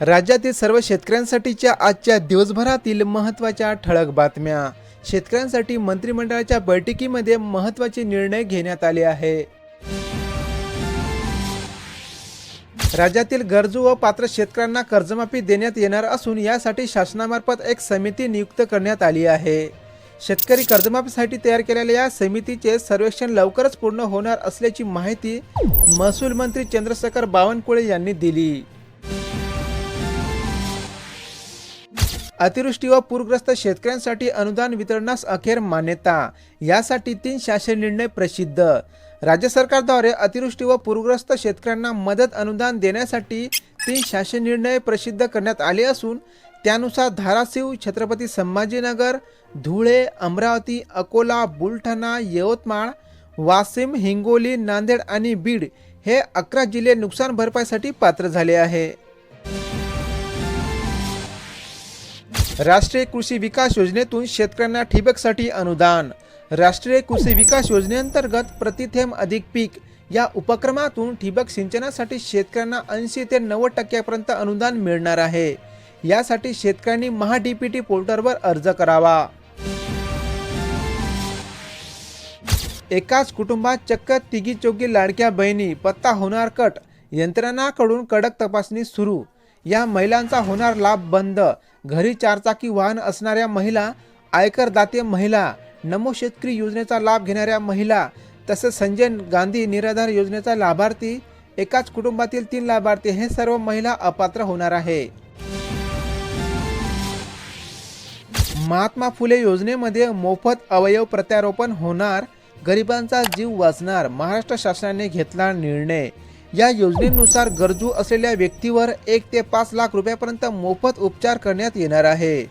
राज्यातील सर्व शेतकऱ्यांसाठीच्या आजच्या दिवसभरातील महत्त्वाच्या ठळक बातम्या. शेतकऱ्यांसाठी मंत्रिमंडळाच्या बैठकीमध्ये महत्त्वाचे निर्णय घेण्यात आले आहे. राज्यातील गरजू व पात्र शेतकऱ्यांना कर्जमाफी देण्यात येणार असून यासाठी शासनामार्फत एक समिती नियुक्त करण्यात आली आहे. शेतकरी कर्जमाफीसाठी तयार केलेल्या या समितीचे सर्वेक्षण लवकरच पूर्ण होणार असल्याची माहिती महसूल मंत्री चंद्रशेखर बावनकुळे यांनी दिली. अतिवृष्टी व पूरग्रस्त शेतकऱ्यांसाठी अनुदान वितरणास अखेर मान्यता. यासाठी तीन शासन निर्णय प्रसिद्ध. राज्य सरकारद्वारे अतिवृष्टी व पूरग्रस्त शेतकऱ्यांना मदत अनुदान देण्यासाठी तीन शासन निर्णय प्रसिद्ध करण्यात आले असून त्यानुसार धाराशिव छत्रपती संभाजीनगर धुळे अमरावती अकोला बुलढाणा यवतमाळ वाशिम हिंगोली नांदेड आणि बीड हे अकरा जिल्हे नुकसान भरपाईसाठी पात्र झाले आहे. राष्ट्रीय कृषी विकास योजनेतून शेतकऱ्यांना ठिबकसाठी अनुदान. राष्ट्रीय कृषी विकास योजनेअंतर्गत प्रतिथेंब अधिक पीक. या उपक्रमातून ठिबक सिंचनासाठी शेतकऱ्यांना ऐंशी ते नव्वद टक्क्यापर्यंत अनुदान मिळणार आहे. यासाठी शेतकऱ्यांनी महा डीपीटी पोर्टलवर अर्ज करावा. एकाच कुटुंबात चक्क तिघी चौघी लाडक्या बहिणी पत्ता होणार कट. यंत्रणाकडून कडक तपासणी सुरू. या महिलांचा होणार लाभ बंद. घरी चारचाकी वाहन असणाऱ्या महिला आयकरदाते महिला नमो शेतकरी योजनेचा लाभ घेणाऱ्या महिला तसेच संजय गांधी निराधार योजनेचा लाभार्थी एकाच कुटुंबातील तीन लाभार्थी हे सर्व महिला अपात्र होणार आहे. महात्मा फुले योजनेमध्ये मोफत अवयव प्रत्यारोपण होणार गरिबांचा जीव वाचणार महाराष्ट्र शासनाने घेतला निर्णय. या योजनेनुसार गरजू असलेल्या व्यक्तीवर एक ते पाच लाख रुपयापर्यंत मोफत उपचार करण्यात येणार आहे.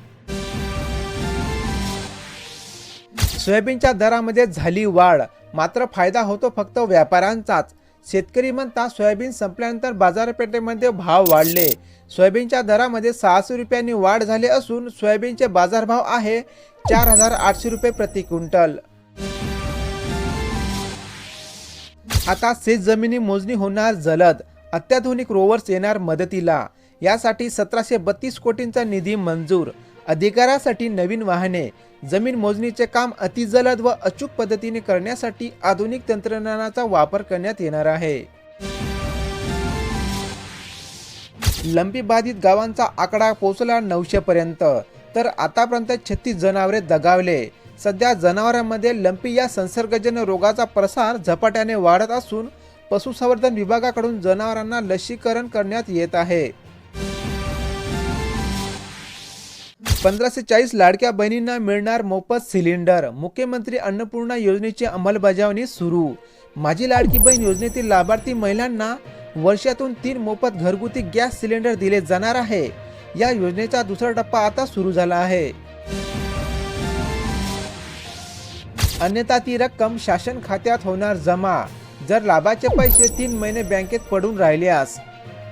सोयाबीनच्या दरामध्ये झाली वाढ. मात्र फायदा होतो फक्त व्यापाऱ्यांचाच. शेतकरी म्हणतात सोयाबीन संपल्यानंतर बाजारपेठेमध्ये भाव वाढले. सोयाबीनच्या दरामध्ये सहाशे रुपयांनी वाढ झाली असून सोयाबीनचे बाजारभाव आहे चार हजार आठशे रुपये प्रति क्विंटल. आता शेत जमिनी मोजणी होणार जलद. अत्याधुनिक रोवर्स येणार मदतीला. यासाठी सतराशे बत्तीस कोटींचा निधी मंजूर. अधिकारासाठी नवीन वाहने. जमीन मोजणीचे काम अतिजलद व अचूक पद्धतीने करण्यासाठी आधुनिक तंत्रज्ञानाचा वापर करण्यात येणार आहे. लंबी बाधित गावांचा आकडा पोहोचला नऊशे पर्यंत. तर आतापर्यंत छत्तीस जनावरे दगावले. सध्या जनावरांमध्ये लंपी या संसर्गजन्य रोगाचा प्रसार झपाट्याने वाढत असून पशुसंवर्धन विभागाकडून जनावरांना लसीकरण करण्यात येत आहे. पंधराशे चाळीस लाडक्या बहिणींना मिळणार मोफत सिलेंडर. मुख्यमंत्री अन्नपूर्णा योजनेची अंमलबजावणी सुरू. माझी लाडकी बहीण योजनेतील लाभार्थी महिलांना वर्षातून तीन मोफत घरगुती गॅस सिलेंडर दिले जाणार आहे. या योजनेचा दुसरा टप्पा आता सुरू झाला आहे. अन्यथा ती रक्कम शासन खात्यात होणार जमा. जर लाभाचे पैसे तीन महिने बँकेत पडून राहिल्यास.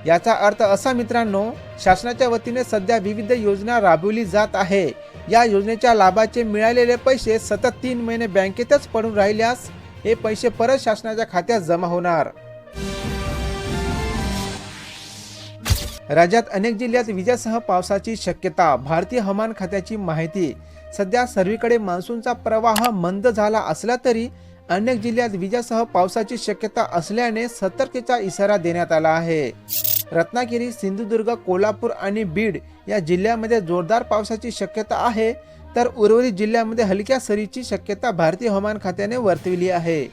याचा अर्थ असा मित्रांनो शासनाच्या वतीने सध्या विविध योजना राबवली जात आहे. या योजनेच्या लाभाचे मिळालेले पैसे सतत तीन महिने बँकेतच पडून राहिल्यास हे पैसे परत शासनाच्या खात्यात जमा होणार. राज्यात अनेक जिल्ह्यात विजेसह पावसाची शक्यता भारतीय हवामान खात्याची माहिती. सध्या सर्वीकडे मान्सूनचा प्रवाह मंद झाला असला तरी अनेक जिल्ह्यात विजेसह पावसाची शक्यता असल्याने सतर्कतेचा इशारा देण्यात आला आहे. रत्नागिरी सिंधुदुर्ग कोल्हापूर आणि बीड या जिल्ह्यामध्ये जोरदार पावसाची शक्यता आहे. तर उर्वरित जिल्ह्यामध्ये हलक्या सरीची शक्यता भारतीय हवामान खात्याने वर्तविली आहे.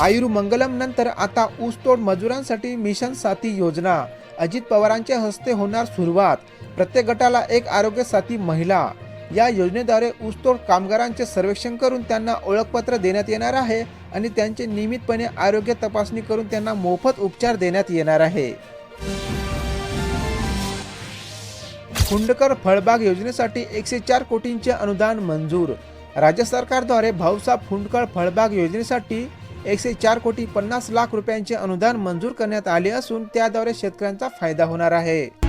आयुर्मंगलम नंतर आता ऊसतोड मजुरांसाठी मिशन साथी योजना. अजित पवारांच्या हस्ते होणार सुरुवात. प्रत्येक गटाला एक आरोग्य साथी महिला. या योजनेद्वारे ऊसतोड कामगारांचे सर्वेक्षण करून त्यांना ओळखपत्र देण्यात येणार आहे आणि त्यांचे नियमितपणे आरोग्य तपासणी करून त्यांना मोफत उपचार देण्यात येणार आहे. खुंडकर फळबाग योजनेसाठी एकशे चार कोटींचे अनुदान मंजूर. राज्य सरकारद्वारे भाऊसाहेब फुंडकर फळबाग योजनेसाठी एकशे चार कोटी पन्नास लाख रुपयांचे अनुदान मंजूर करण्यात आले असून त्याद्वारे शेतकऱ्यांचा फायदा होणार आहे.